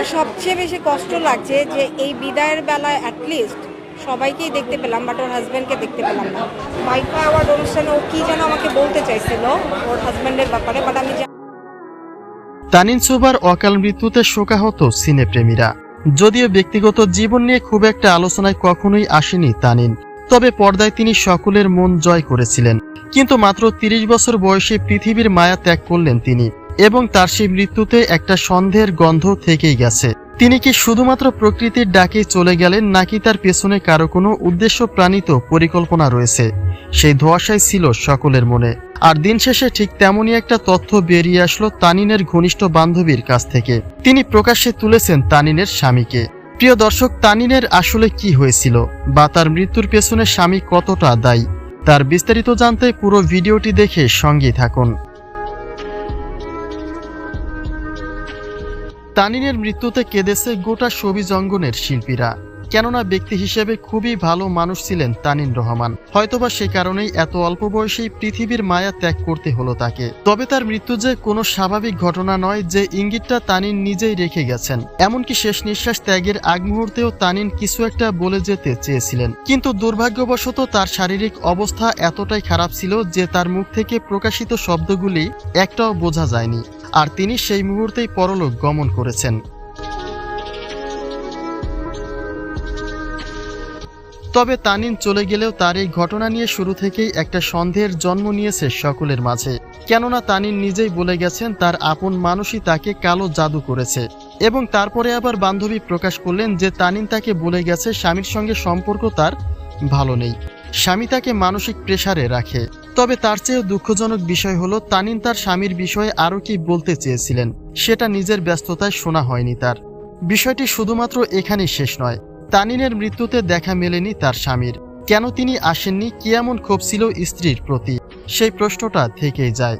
আমার সবচেয়ে বেশি কষ্ট লাগছে যে এই বিদায়ের বেলায় অ্যাটলিস্ট সবাইকেই দেখতে পেলাম বাট ওর হাজব্যান্ডকে দেখতে পেলাম না। বাইফা অ্যাওয়ার্ড অনুষ্ঠানে ও কি যেন আমাকে বলতে চাইছিল ওর হাজব্যান্ডের ব্যাপারে বাট আমি তানিন সোবার অকাল মৃত্যুতে শোকাহত সিনেপ্রেমীরা। যদিও ব্যক্তিগত জীবন নিয়ে খুব একটা আলোচনায় কখনোই আসেনি তানিন, তবে পর্দায় তিনি সকলের মন জয় করেছিলেন। কিন্তু মাত্র তিরিশ বছর বয়সে পৃথিবীর মায়া ত্যাগ করলেন তিনি। এবং তার সেই মৃত্যুতে একটা সন্দেহের গন্ধ থেকেই গেছে। তিনি কি শুধুমাত্র প্রকৃতির ডাকেই চলে গেলেন নাকি তার পেছনে কারও কোনো উদ্দেশ্য প্রাণিত পরিকল্পনা রয়েছে? সেই ধোয়াশাই ছিল সকলের মনে। আর দিন শেষে ঠিক তেমনই একটা তথ্য বেরিয়ে আসলো তানিনের ঘনিষ্ঠ বান্ধবীর কাছ থেকে। তিনি প্রকাশ্যে তুলেছেন তানিনের স্বামীকে। প্রিয় দর্শক, তানিনের আসলে কি হয়েছিল বা তার মৃত্যুর পেছনে স্বামী কতটা দায়ী, তার বিস্তারিত জানতে পুরো ভিডিওটি দেখে সঙ্গেই থাকুন। তানিনের মৃত্যুতে কেঁদেছে গোটা ছবি জঙ্গনের শিল্পীরা। কেননা ব্যক্তি হিসেবে খুবই ভালো মানুষ ছিলেন তানিন রহমান। হয়তোবা সে কারণেই এত অল্প বয়সেই পৃথিবীর মায়া ত্যাগ করতে হলো তাকে। তবে তার মৃত্যু যে কোনো স্বাভাবিক ঘটনা নয়, যে ইঙ্গিতটা তানিন নিজেই রেখে গেছেন। এমনকি শেষ নিঃশ্বাস ত্যাগের আগ মুহূর্তেও তানিন কিছু একটা বলে যেতে চেয়েছিলেন। কিন্তু দুর্ভাগ্যবশত তার শারীরিক অবস্থা এতটাই খারাপ ছিল যে তার মুখ থেকে প্রকাশিত শব্দগুলি একটাও বোঝা যায়নি। আর তিনি সেই মুহূর্তেই পরলোক গমন করেছেন। তবে তানিন চলে গেলেও তার এই ঘটনা নিয়ে শুরু থেকেই একটা সন্দেহের জন্ম নিয়েছে সকলের মাঝে। কেননা তানিন নিজেই বলে গেছেন, তার আপন মানুষই তাকে কালো জাদু করেছে। এবং তারপরে আবার বান্ধবী প্রকাশ করলেন যে তানিন তাকে বলে গেছে, স্বামীর সঙ্গে সম্পর্ক তার ভালো নেই। স্বামী তাকে মানসিক প্রেসারে রাখে। তবে তার চেয়েও দুঃখজনক বিষয় হলো তানিন তার স্বামীর বিষয়ে আরও কি বলতে চেয়েছিলেন, সেটা নিজের ব্যস্ততায় শোনা হয়নি তার। বিষয়টি শুধুমাত্র এখানেই শেষ নয় তানিনের মৃত্যুতে দেখা মেলেনি তার স্বামীর। কেন তিনি আসেননি, কি এমন ক্ষোভ ছিল স্ত্রীর প্রতি, সেই প্রশ্নটা থেকেই যায়।